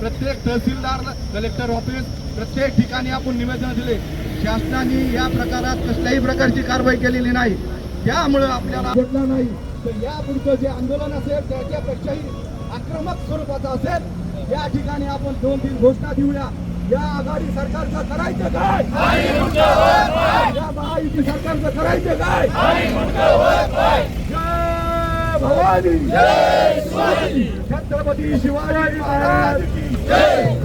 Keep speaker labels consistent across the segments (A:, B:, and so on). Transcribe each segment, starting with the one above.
A: प्रत्येक तहसीलदार collector office प्रत्येक ठिकाणी आपण निवेदन दिले. शासनाने या प्रकारात कसल्याही प्रकारची कारवाई केलेली नाही. त्यामुळे आपल्याला घेतला नाही. तर या पुढचं जे आंदोलन असेल त्याच्यापेक्षाही आक्रमक स्वरूपाचं असेल या ठिकाणी आपण दोन तीन घोषणा देऊया. या आघाडी सरकारचं करायचं काय? या महायुती सरकारचं करायचं काय? जय भवानी. छत्रपती शिवाजी महाराज की जय.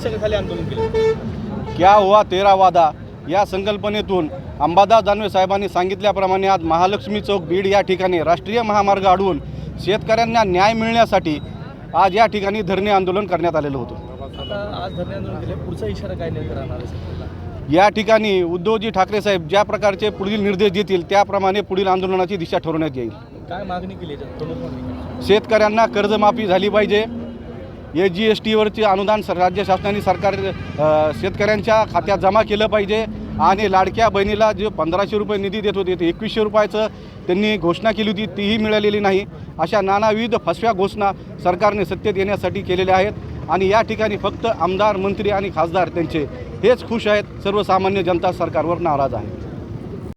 B: शीर्षकाखाली आंदोलन केलं.
C: क्या हुआ तेरा वादा? या संकल्पनेतून अंबादास दानवे साहेबांनी सांगितल्याप्रमाणे आज महालक्ष्मी चौक बीड या ठिकाणी राष्ट्रीय महामार्ग अडवून शेतकऱ्यांना न्याय मिळण्यासाठी आज या ठिकाणी धरणे आंदोलन करण्यात आलेलं होतं.
B: आता आज धरणे आंदोलन केले. पुढचा इशारा काय?
C: या ठिकाणी उद्धवजी ठाकरे साहेब ज्या प्रकारचे पुढील निर्देश देतील त्याप्रमाणे पुढील आंदोलनाची दिशा ठरवण्यात येईल.
B: काय मागणी केली?
C: शेतकऱ्यांना कर्जमाफी झाली पाहिजे. ए जी एस टीवरचे अनुदान सर राज्य शासनाने सरकार शेतकऱ्यांच्या खात्यात जमा केलं पाहिजे. आणि लाडक्या बहिणीला जे पंधराशे रुपये निधी देत होते ते एकवीसशे रुपयाचं त्यांनी घोषणा केली होती तीही मिळालेली नाही. अशा नानाविध फसव्या घोषणा सरकारने सत्तेत येण्यासाठी केलेल्या आहेत. आणि या ठिकाणी फक्त आमदार मंत्री आणि खासदार त्यांचे हेच खुश आहेत. सर्वसामान्य जनता सरकारवर नाराज आहे.